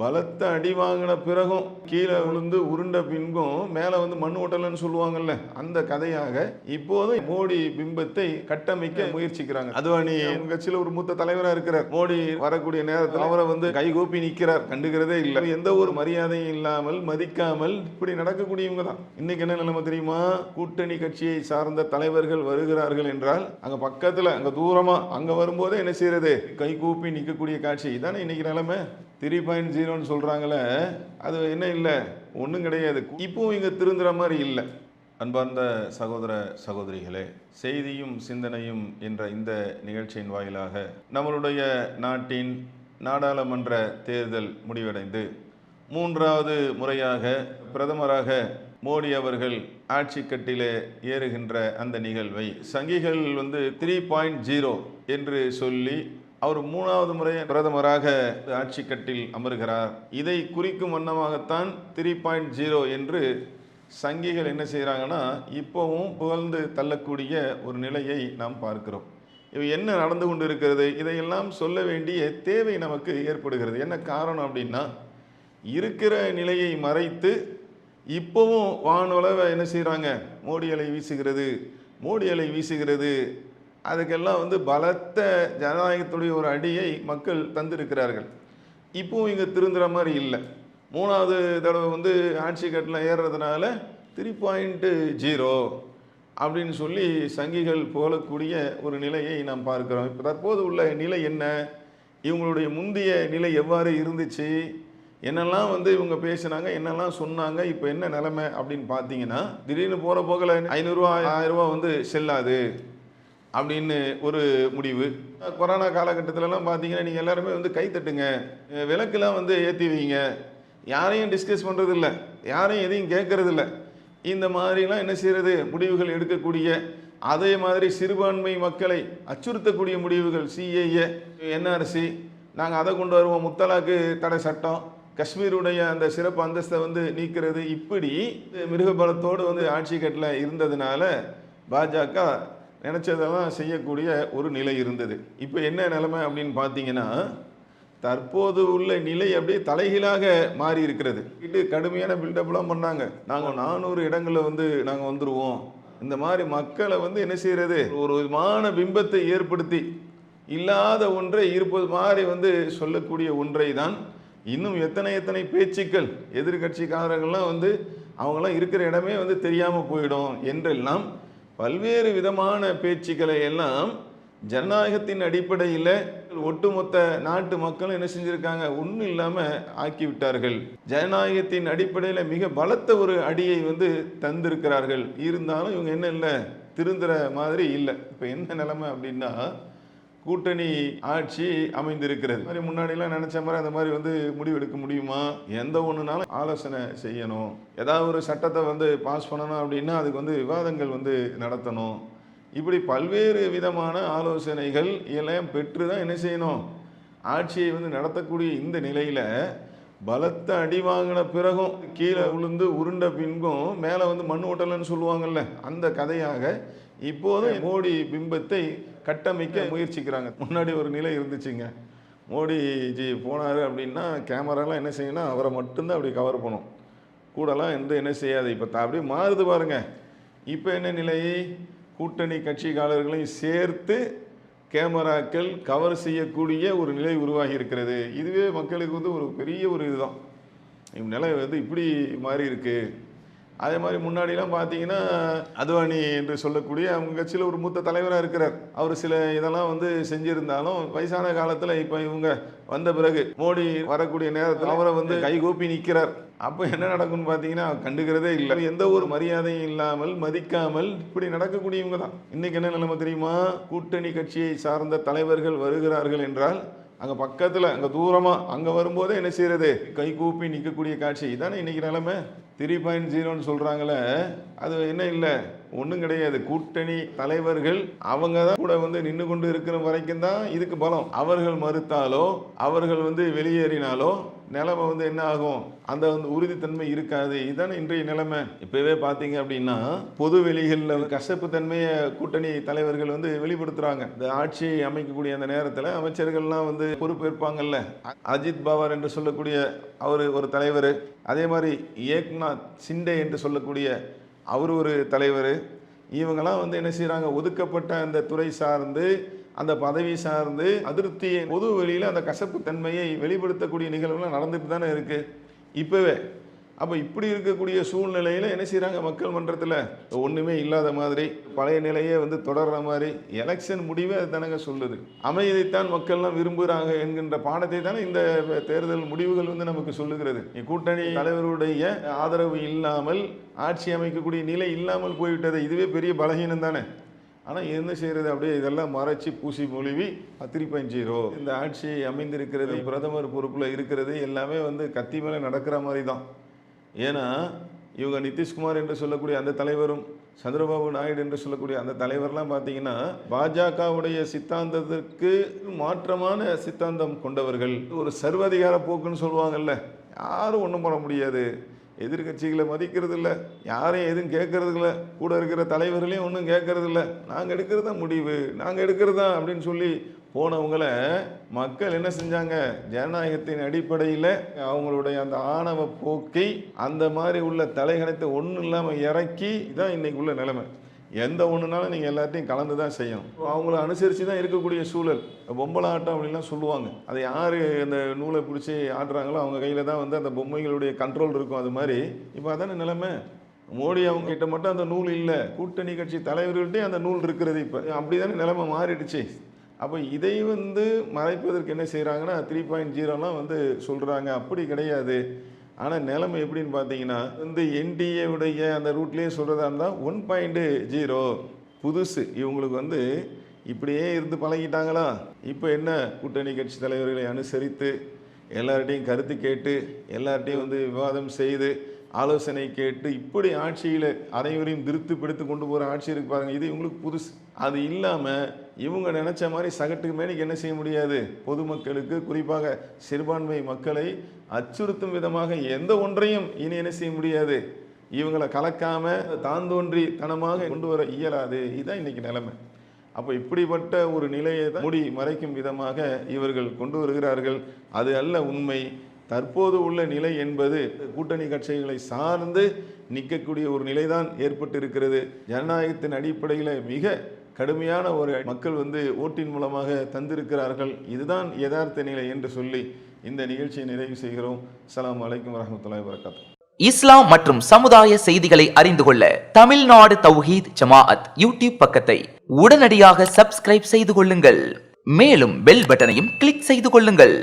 பலத்த அடி வாங்கின பிறகும் கீழே விழுந்து உருண்ட பின்பும் மேலே வந்து மண் ஓட்டலன்னு சொல்லுவாங்கல்ல அந்த கதையாக இப்போது மோடி பிம்பத்தை கட்டமைக்க முயற்சிக்கிறாங்க. அத்வானி உங்க கட்சியில் ஒரு மூத்த தலைவராக இருக்கிறார். மோடி வரக்கூடிய நேரத்தில் அவரை வந்து கைகூப்பி நிற்கிறார் கண்டுக்கிறதே இல்லை. எந்த ஒரு மரியாதையும் இல்லாமல் மதிக்காமல் இப்படி நடக்கக்கூடியவங்க தான் இன்னைக்கு என்ன நிலைமை தெரியுமா? கூட்டணி கட்சியை சார்ந்த தலைவர்கள் வருகிறார்கள் என்றால் அங்க பக்கத்துல அங்க தூரமா அங்க வரும்போதே என்ன செய்யறது? கைகூப்பி நிற்கக்கூடிய காட்சி. இதானே இன்னைக்கு நிலைமை? த்ரீ பாயிண்ட் ஜீரோன்னு சொல்கிறாங்களே அது என்ன இல்லை? ஒன்றும் கிடையாது. இப்போவும் இங்கே திருந்துற மாதிரி இல்லை. அன்பார்ந்த சகோதர சகோதரிகளே செய்தியும் சிந்தனையும் என்ற இந்த நிகழ்ச்சியின் வாயிலாக நம்மளுடைய நாட்டின் நாடாளுமன்ற தேர்தல் முடிவடைந்து மூன்றாவது முறையாக பிரதமராக மோடி அவர்கள் ஆட்சி கட்டிலே ஏறுகின்ற அந்த நிகழ்வை சங்கிகள் வந்து த்ரீ பாயிண்ட் ஜீரோ என்று சொல்லி அவர் மூணாவது முறை பிரதமராக ஆட்சி கட்டில் அமர்கிறார். இதை குறிக்கும் வண்ணமாகத்தான் த்ரீ பாயிண்ட் ஜீரோ என்று சங்கிகள் என்ன செய்கிறாங்கன்னா இப்போவும் புகழ்ந்து தள்ளக்கூடிய ஒரு நிலையை நாம் பார்க்கிறோம். இவை என்ன நடந்து கொண்டு இருக்கிறது இதையெல்லாம் சொல்ல வேண்டிய தேவை நமக்கு ஏற்படுகிறது. என்ன காரணம் அப்படின்னா இருக்கிற நிலையை மறைத்து இப்போவும் வானுலக என்ன செய்கிறாங்க மோடி அலை வீசுகிறது. மோடி அலை வீசுகிறது. அதுக்கெல்லாம் வந்து பலத்த ஜனநாயகத்துடைய ஒரு அடியை மக்கள் தந்திருக்கிறார்கள். இப்போவும் இங்கே திருந்துற மாதிரி இல்லை. மூணாவது தடவை வந்து ஆட்சி கட்டில் ஏறுறதுனால த்ரீ பாயிண்ட்டு ஜீரோ அப்படின்னு சொல்லி சங்கிகள் புகழக்கூடிய ஒரு நிலையை நாம் பார்க்கிறோம். இப்போ தற்போது உள்ள நிலை என்ன? இவங்களுடைய முந்தைய நிலை எவ்வாறு இருந்துச்சு? என்னெல்லாம் வந்து இவங்க பேசினாங்க என்னெல்லாம் சொன்னாங்க இப்போ என்ன நிலைமை அப்படின்னு பார்த்தீங்கன்னா திடீர்னு போகிற போகல ஐநூறுரூவா ஆயிரரூவா வந்து செல்லாது. அப்படின்னு ஒரு முடிவு. கொரோனா காலகட்டத்திலலாம் பார்த்தீங்கன்னா நீங்கள் எல்லாருமே வந்து கை தட்டுங்க. விளக்கெலாம் விளக்கெல்லாம் வந்து ஏற்றி வைங்க. யாரையும் டிஸ்கஸ் பண்ணுறதில்ல யாரையும் எதையும் கேட்கறதில்ல. இந்த மாதிரிலாம் என்ன செய்கிறது முடிவுகள் எடுக்கக்கூடிய அதே மாதிரி சிறுபான்மை மக்களை அச்சுறுத்தக்கூடிய முடிவுகள் சிஏஏ என்ஆர்சி நாங்கள் அதை கொண்டு வருவோம். முத்தலாக்கு தடை சட்டம் காஷ்மீருடைய அந்த சிறப்பு அந்தஸ்தை வந்து நீக்கிறது. இப்படி மிருகபலத்தோடு வந்து ஆட்சி கட்டில் இருந்ததுனால பாஜக நினச்சதெல்லாம் செய்யக்கூடிய ஒரு நிலை இருந்தது. இப்போ என்ன நிலைமை அப்படின்னு பார்த்தீங்கன்னா தற்போது உள்ள நிலை அப்படியே தலைகீழாக மாறி இருக்கிறது. இது கடுமையான பில்டப்லாம் பண்ணாங்க. நாங்கள் நானூறு இடங்களில் வந்து நாங்கள் வந்துடுவோம் இந்த மாதிரி மக்களை வந்து என்ன செய்கிறது ஒரு விதமான பிம்பத்தை ஏற்படுத்தி இல்லாத ஒன்றை இருப்பது மாதிரி வந்து சொல்லக்கூடிய ஒன்றை தான் இன்னும் எத்தனை எத்தனை பேச்சுக்கள் எதிர்கட்சிக்காரங்கள்லாம் வந்து அவங்களாம் இருக்கிற இடமே வந்து தெரியாமல் போயிடும் என்றெல்லாம் பல்வேறு விதமான பேச்சுக்களை எல்லாம் ஜனநாயகத்தின் அடிப்படையில் ஒட்டுமொத்த நாட்டு மக்களும் என்ன செஞ்சுருக்காங்க? ஒன்றும் இல்லாமல் ஆக்கி விட்டார்கள் ஜனநாயகத்தின் அடிப்படையில் மிக பலத்த ஒரு அடியை வந்து தந்திருக்கிறார்கள். இருந்தாலும் இவங்க என்ன இல்லை? திருந்துற மாதிரி இல்லை. இப்போ என்ன நிலைமை அப்படின்னா கூட்டணி ஆட்சி அமைந்திருக்கிறது. மாதிரி முன்னாடிலாம் நினைச்ச மாதிரி அந்த மாதிரி வந்து முடிவெடுக்க முடியுமா? எந்த ஒன்றுனாலும் ஆலோசனை செய்யணும். ஏதாவது ஒரு சட்டத்தை வந்து பாஸ் பண்ணணும் அப்படின்னா அதுக்கு வந்து விவாதங்கள் வந்து நடத்தணும். இப்படி பல்வேறு விதமான ஆலோசனைகள் எல்லாம் பெற்று தான் என்ன செய்யணும்? ஆட்சியை வந்து நடத்தக்கூடிய இந்த நிலையில் பலத்த அடி வாங்கின பிறகும் கீழே விழுந்து உருண்ட பின்பும் மேலே வந்து மண் ஓட்டலைன்னு சொல்லுவாங்கல்ல அந்த கதையாக இப்போதும் மோடி பிம்பத்தை கட்டமைக்க முயற்சிக்கிறாங்க. முன்னாடி ஒரு நிலை இருந்துச்சுங்க. மோடிஜி போனார் அப்படின்னா கேமராலாம் என்ன செய்யணும் அவரை மட்டும்தான் அப்படி கவர் பண்ணும். கூடலாம் எந்த என்ன செய்யாது. இப்போ அப்படியே மாறுது பாருங்க. இப்போ என்ன நிலை? கூட்டணி கட்சிக்காரர்களையும் சேர்த்து கேமராக்கள் கவர் செய்யக்கூடிய ஒரு நிலை உருவாகி இருக்கிறது. இதுவே மக்களுக்கு வந்து ஒரு பெரிய ஒரு இதுதான். இவங்க நிலை வந்து இப்படி மாறி இருக்கு. அதே மாதிரி முன்னாடிலாம் பார்த்தீங்கன்னா அத்வானி என்று சொல்லக்கூடிய அவங்க கட்சியில் ஒரு மூத்த தலைவராக இருக்கிறார். அவர் சில இதெல்லாம் வந்து செஞ்சிருந்தாலும் வயசான காலத்தில் இப்போ இவங்க வந்த பிறகு மோடி வரக்கூடிய நேரத்தில் அவரை வந்து கைகூப்பி நிற்கிறார் அப்போ என்ன நடக்கும்னு பார்த்தீங்கன்னா கண்டுக்கிறதே இல்லை. எந்த ஒரு மரியாதையும் இல்லாமல் மதிக்காமல் இப்படி நடக்கக்கூடியவங்க தான். இன்னைக்கு என்ன நிலைமை தெரியுமா? கூட்டணி கட்சியை சார்ந்த தலைவர்கள் வருகிறார்கள் என்றால் அங்கே பக்கத்தில் அங்கே தூரமாக அங்கே வரும்போதே என்ன செய்கிறது கை கூப்பி நிற்கக்கூடிய காட்சி. இதானே இன்றைக்கி நிலமை? த்ரீ பாயிண்ட் ஜீரோன்னு சொல்கிறாங்களே அது என்ன இல்லை? ஒன்றும் கிடையாது. கூட்டணி தலைவர்கள் அவங்க தான் கூட வந்து நின்று கொண்டு இருக்கிற வரைக்கும் தான் இதுக்கு பலம். அவர்கள் மறுத்தாலோ அவர்கள் வந்து வெளியேறினாலோ நிலைமை வந்து என்ன ஆகும்? அந்த வந்து உறுதித்தன்மை இருக்காது. இதுதானே இன்றைய நிலைமை. இப்போவே பார்த்தீங்க அப்படின்னா பொது வெளிகளில் கசப்பு தன்மையை கூட்டணி தலைவர்கள் வந்து வெளிப்படுத்துகிறாங்க இந்த ஆட்சி அமைக்கக்கூடிய அந்த நேரத்தில் அமைச்சர்கள்லாம் வந்து பொறுப்பேற்பாங்கல்ல. அ- அஜித் பவார் என்று சொல்லக்கூடிய அவர் ஒரு தலைவர். அதே மாதிரி ஏக்நாத் சிண்டே என்று சொல்லக்கூடிய அவர் ஒரு தலைவர். இவங்கெல்லாம் வந்து என்ன செய்கிறாங்க ஒதுக்கப்பட்ட அந்த துறை சார்ந்து அந்த பதவி சார்ந்து அதிருப்தியை பொது வெளியில் அந்த கசப்பு தன்மையை வெளிப்படுத்தக்கூடிய நிகழ்வுலாம் நடந்துட்டு தானே இருக்குது இப்போவே அப்போ இப்படி இருக்கக்கூடிய சூழ்நிலையில் என்ன செய்கிறாங்க மக்கள் மன்றத்தில்? ஒன்றுமே இல்லாத மாதிரி பழைய நிலையே வந்து தொடர்ற மாதிரி எலெக்ஷன் முடிவே அது தானங்க சொல்லுது. அமைதியைத்தான் மக்கள்லாம் விரும்புகிறாங்க என்கின்ற பாடத்தை தானே இந்த தேர்தல் முடிவுகள் வந்து நமக்கு சொல்லுகிறது. கூட்டணி தலைவருடைய ஆதரவு இல்லாமல் ஆட்சி அமைக்கக்கூடிய நிலை இல்லாமல் போய்விட்டது இதுவே பெரிய பலகீனம் தானே. ஆனால் என்ன செய்கிறது அப்படியே இதெல்லாம் மறைச்சி பூசி மொழிவி த்ரீ பாயிண்ட் ஜீரோ இந்த ஆட்சி அமைந்திருக்கிறது பிரதமர் பொறுப்பில் இருக்கிறது எல்லாமே வந்து கத்தி மேலே நடக்கிற மாதிரி தான் ஏன்னா இவங்க நிதிஷ்குமார் என்று சொல்லக்கூடிய அந்த தலைவரும் சந்திரபாபு நாயுடு என்று சொல்லக்கூடிய அந்த தலைவர்லாம் பார்த்தீங்கன்னா பாஜகவுடைய சித்தாந்தத்திற்கு மாற்றமான சித்தாந்தம் கொண்டவர்கள். ஒரு சர்வதிகார போக்குன்னு சொல்லுவாங்கல்ல யாரும் ஒன்றும் பண்ண முடியாது. எதிர்க்கட்சிகளை மதிக்கிறது இல்லை யாரையும் எதுவும் கேட்கறது இல்லை கூட இருக்கிற தலைவர்களையும் ஒன்றும் கேட்கறது இல்லை நாங்கள் எடுக்கிறது தான் முடிவு? நாங்கள் எடுக்கிறது? தான் அப்படின்னு சொல்லி போனவங்கள மக்கள் என்ன செஞ்சாங்க? ஜனநாயகத்தின் அடிப்படையில் அவங்களுடைய அந்த ஆணவ போக்கை அந்த மாதிரி உள்ள தலைகணத்தை ஒன்றும் இல்லாமல் இறக்கி தான் இன்றைக்கு உள்ள நிலைமை. எந்த ஒன்றுனாலும் நீங்கள் எல்லாத்தையும் கலந்து தான் செய்யணும் அவங்கள அனுசரித்து தான் இருக்கக்கூடிய சூழல். பொம்பளை ஆட்டம் அப்படின்லாம் சொல்லுவாங்க. அதை யார் அந்த நூலை பிடிச்சி ஆடுறாங்களோ அவங்க கையில் தான் வந்து அந்த பொம்மைகளுடைய கண்ட்ரோல் இருக்கும். அது மாதிரி இப்போ அதான நிலைமை? மோடி அவங்க கிட்ட மட்டும் அந்த நூல் இல்லை. கூட்டணி கட்சி தலைவர்கள்ட்டே அந்த நூல் இருக்கிறது இப்போ. அப்படி தானே நிலைமை மாறிடுச்சு. அப்போ இதை வந்து மறைப்பதற்கு என்ன செய்கிறாங்கன்னா த்ரீ பாயிண்ட் ஜீரோலாம் வந்து சொல்கிறாங்க அப்படி கிடையாது. ஆனால் நிலைமை எப்படின்னு பார்த்தீங்கன்னா வந்து என்டிஏவுடைய அந்த ரூட்லேயே சொல்கிறதா இருந்தால் ஒன் பாயிண்ட் ஜீரோ புதுசு. இவங்களுக்கு வந்து இப்படியே இருந்து பழகிட்டாங்களா? இப்போ என்ன? கூட்டணி கட்சி தலைவர்களை அனுசரித்து எல்லார்ட்டையும் கருத்து கேட்டு எல்லார்ட்டையும் வந்து விவாதம் செய்து ஆலோசனை கேட்டு இப்படி ஆட்சியில் அனைவரையும் திருப்திப்படுத்தி கொண்டு போகிற ஆட்சி இருக்கு பாருங்க. இது இவங்களுக்கு புதுசு. அது இல்லாமல் இவங்க நினச்ச மாதிரி சகட்டுக்கு மேலே என்ன செய்ய முடியாது? பொதுமக்களுக்கு குறிப்பாக சிறுபான்மை மக்களை அச்சுறுத்தும் விதமாக எந்த ஒன்றையும் இனி என்ன செய்ய முடியாது? இவங்களை கலக்காமல் தாந்தோன்றி தனமாக கொண்டு வர இயலாது. இதுதான் இன்னைக்கு நிலைமை. அப்போ இப்படிப்பட்ட ஒரு நிலையை தான் மூடி மறைக்கும் விதமாக இவர்கள் கொண்டு வருகிறார்கள். அது அல்ல உண்மை. தற்போது உள்ள நிலை என்பது கூட்டணி கட்சிகளை சார்ந்து நிற்கக்கூடிய ஒரு நிலைதான் ஏற்பட்டு இருக்கிறது ஜனநாயகத்தின் அடிப்படையில் மிக கடுமையான ஒரு மக்கள் வந்து ஓட்டின் மூலமாக தந்திருக்கிறார்கள். இதுதான் யதார்த்த நிலை என்று சொல்லி இந்த நிகழ்ச்சியை நிறைவு செய்கிறோம். அலாம் வலைக்கம் வரஹ்மத்துல்லாஹி வரகாத்து இஸ்லாம் மற்றும் சமுதாய செய்திகளை அறிந்து கொள்ள தமிழ்நாடு தௌஹீத் ஜமாஅத் யூடியூப் பக்கத்தை உடனடியாக சப்ஸ்கிரைப் செய்து கொள்ளுங்கள். மேலும் பெல் பட்டனையும் கிளிக் செய்து கொள்ளுங்கள்.